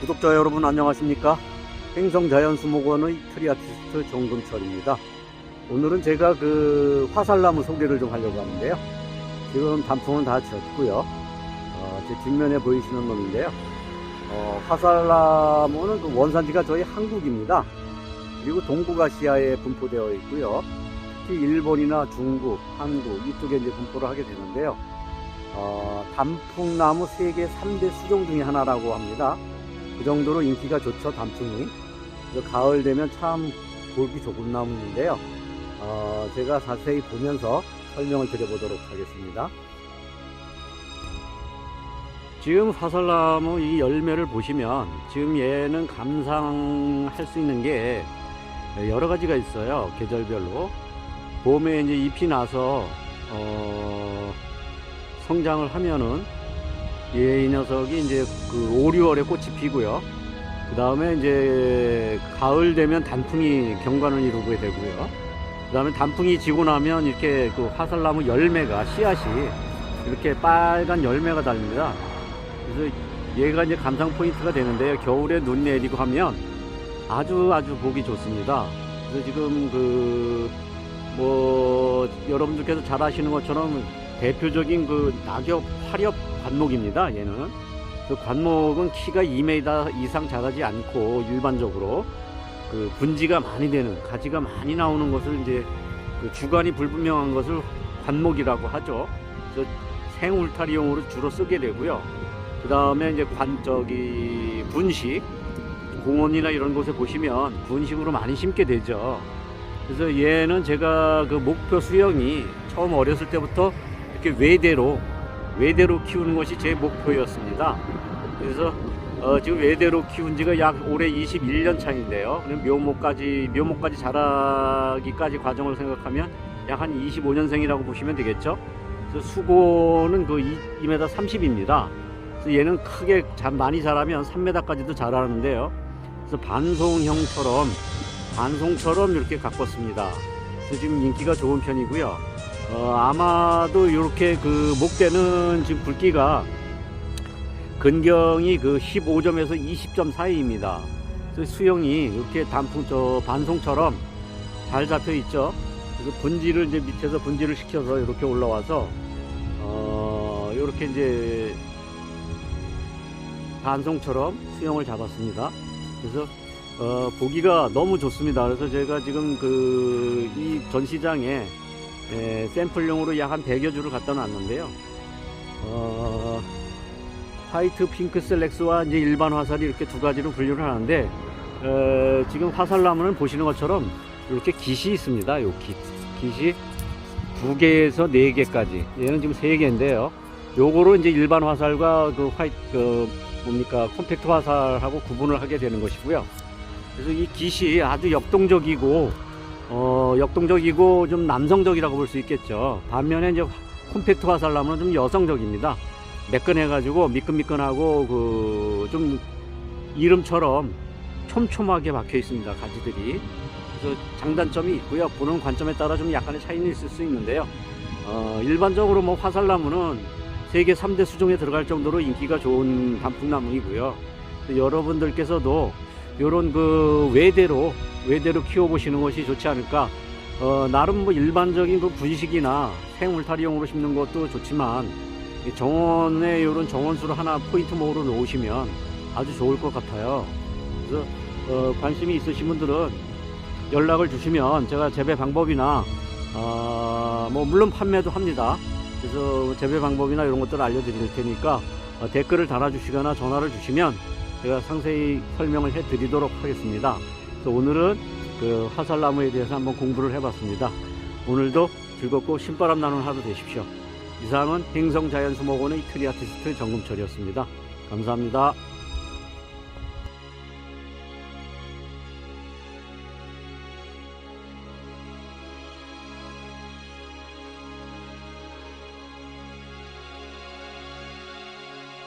구독자 여러분 안녕하십니까? 행성자연수목원의 트리아티스트 정금철입니다. 오늘은 제가 그 화살나무 소개를 좀 하려고 하는데요. 지금 단풍은 다 졌고요. 어, 제 뒷면에 보이시는 놈인데요. 어, 화살나무는 그 원산지가 저희 한국입니다. 그리고 동북아시아에 분포되어 있고요. 특히 일본이나 중국, 한국 이쪽에 이제 분포를 하게 되는데요. 어, 단풍나무 세계 3대 수종 중에 하나라고 합니다. 그 정도로 인기가 좋죠, 단풍이. 가을 되면 참 보기 좋은 나무인데요. 어, 제가 자세히 보면서 설명을 드려보도록 하겠습니다. 지금 화살나무 이 열매를 보시면 지금 얘는 감상할 수 있는 게 여러 가지가 있어요. 계절별로. 봄에 이제 잎이 나서 어, 성장을 하면은 얘이 녀석이 이제 그 5, 6월에 꽃이 피고요. 그 다음에 이제 가을 되면 단풍이 경관을 이루게 되고요. 그 다음에 단풍이 지고 나면 이렇게 그 화살나무 열매가 씨앗이 이렇게 빨간 열매가 달립니다. 그래서 얘가 이제 감상 포인트가 되는데요. 겨울에 눈 내리고 하면 아주 아주 보기 좋습니다. 그래서 지금 그 뭐 여러분들께서 잘 아시는 것처럼 대표적인 그 낙엽 화렵 관목입니다. 얘는 그 관목은 키가 2m 이상 자라지 않고 일반적으로 그 분지가 많이 되는 가지가 많이 나오는 것을 이제 그 주관이 불분명한 것을 관목이라고 하죠. 그래서 생울타리용으로 주로 쓰게 되고요. 그 다음에 이제 관 저기 분식 공원이나 이런 곳에 보시면 분식으로 많이 심게 되죠. 그래서 얘는 제가 그 목표 수영이 처음 어렸을 때부터 이렇게 외대로 외대로 키우는 것이 제 목표였습니다. 그래서 어, 지금 외대로 키운 지가 약 올해 21년 차인데요. 그럼 묘목까지 묘목까지 자라기까지 과정을 생각하면 약 한 25년생이라고 보시면 되겠죠. 그래서 수고는 그 2m 30입니다. 그래서 얘는 크게 자- 많이 자라면 3m까지도 자라는데요. 그래서 반송형처럼 반송처럼 이렇게 가꿨습니다. 그래서 지금 인기가 좋은 편이고요. 어, 아마도 이렇게 그 목대는 지금 굵기가 근경이 그 15점에서 20점 사이입니다. 수영이 이렇게 단풍 저 반송처럼 잘 잡혀 있죠. 그래서 분지를 이제 밑에서 분지를 시켜서 이렇게 올라와서 어, 이렇게 이제 반송처럼 수영을 잡았습니다. 그래서 어, 보기가 너무 좋습니다. 그래서 제가 지금 그 이 전시장에 에, 샘플용으로 약 한 100여 주를 갖다 놨는데요. 어, 화이트 핑크 셀렉스와 이제 일반 화살이 이렇게 두 가지로 분류를 하는데 어, 지금 화살나무는 보시는 것처럼 이렇게 깃이 있습니다. 요 깃. 깃이 두 개에서 네 개까지. 얘는 지금 세 개인데요. 요거로 이제 일반 화살과 그 화이트 그 뭡니까 컴팩트 화살하고 구분을 하게 되는 것이고요. 그래서 이 깃이 아주 역동적이고 어, 역동적이고 좀 남성적이라고 볼 수 있겠죠. 반면에 이제 콤팩트 화살나무는 좀 여성적입니다. 매끈해가지고 미끈미끈하고 그 좀 이름처럼 촘촘하게 박혀 있습니다. 가지들이. 그래서 장단점이 있고요. 보는 관점에 따라 좀 약간의 차이는 있을 수 있는데요. 어, 일반적으로 뭐 화살나무는 세계 3대 수종에 들어갈 정도로 인기가 좋은 단풍나무이고요. 여러분들께서도 이런 그 외대로 외대로 키워보시는 것이 좋지 않을까. 어, 나름 뭐 일반적인 그 분식이나 생울타리용으로 심는 것도 좋지만 이 정원에 이런 정원수를 하나 포인트 목으로 놓으시면 아주 좋을 것 같아요. 그래서 어, 관심이 있으신 분들은 연락을 주시면 제가 재배 방법이나 어, 뭐 물론 판매도 합니다. 그래서 재배 방법이나 이런 것들을 알려드릴 테니까 어, 댓글을 달아주시거나 전화를 주시면 제가 상세히 설명을 해드리도록 하겠습니다. 그래서 오늘은 그 화살나무에 대해서 한번 공부를 해봤습니다. 오늘도 즐겁고 신바람 나는 하루 되십시오. 이상은 행성자연수목원의 트리 아티스트 정금철이었습니다. 감사합니다.